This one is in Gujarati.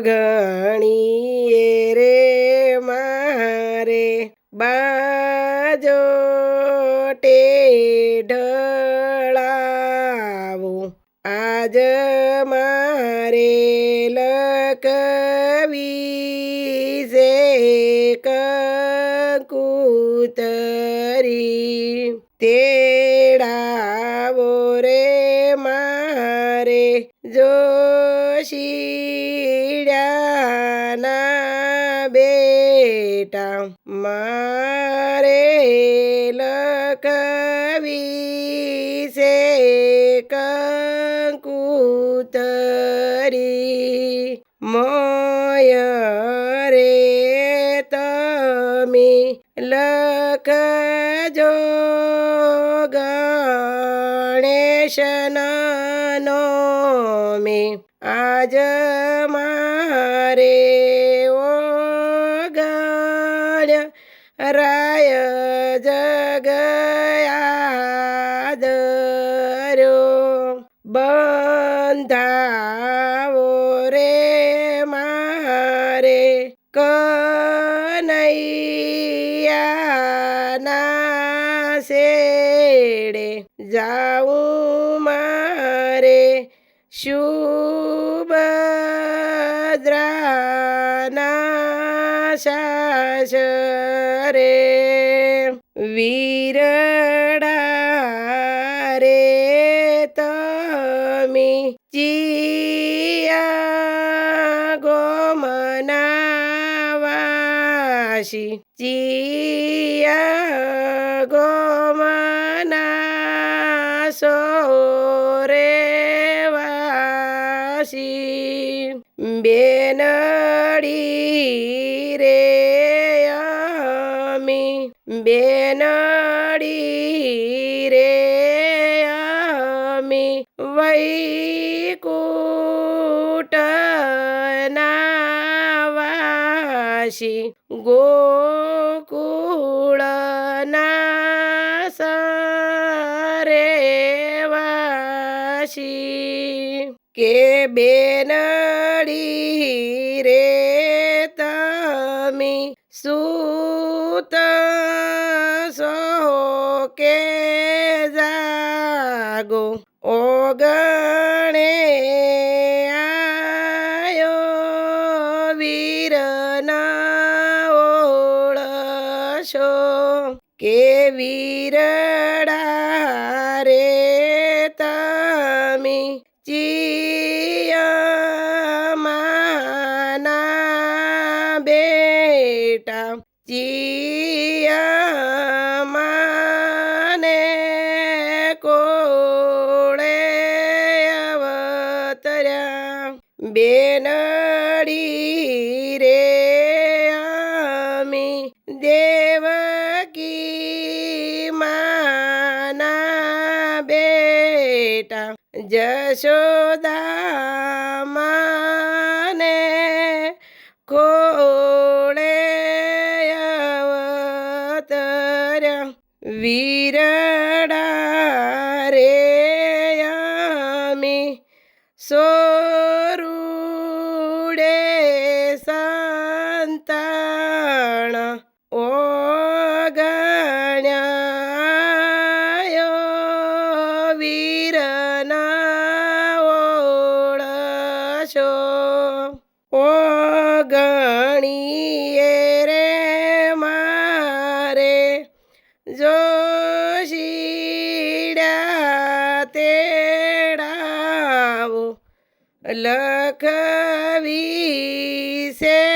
ઘણીએ રે મારે બાજો ઢળાવું આજ મારે લકવી છે કૂતરી તેડાવો રે મારે જોશીડાના બેટા મારે લકવી છે કંકુતરી મોય રે તમે લખજો ગણેશનો મે. આજ મારે રાય જગયાદર્યો બંધાવો રે મારે કનૈયાના શેડે જાઉં મારે શુભદ્રાના સાસરે વીરડા રે તમી ચિયા ગોમનાવાસી ચિયા ગોમના સોરે બેનડી રે અમી વૈકુટનાવાસી ગોકુળના સરે વાસી કે બેનડી રે તમે સૂત કે જાગો. ઓગણે આયો વીરના ઓળશો. કે વીરડા રે તમે ચિયમાના બેટા ચિયમાને બેનડી રે આમી દેવકી માના બેટા જશોદા માને કોળે અવતર વીરડા રે અમી સોરુડે ઓગણ્યાયો વીરના ઓળશો. ઓગણીએ રે મારે જોશીડા તેડાવો લખવી છે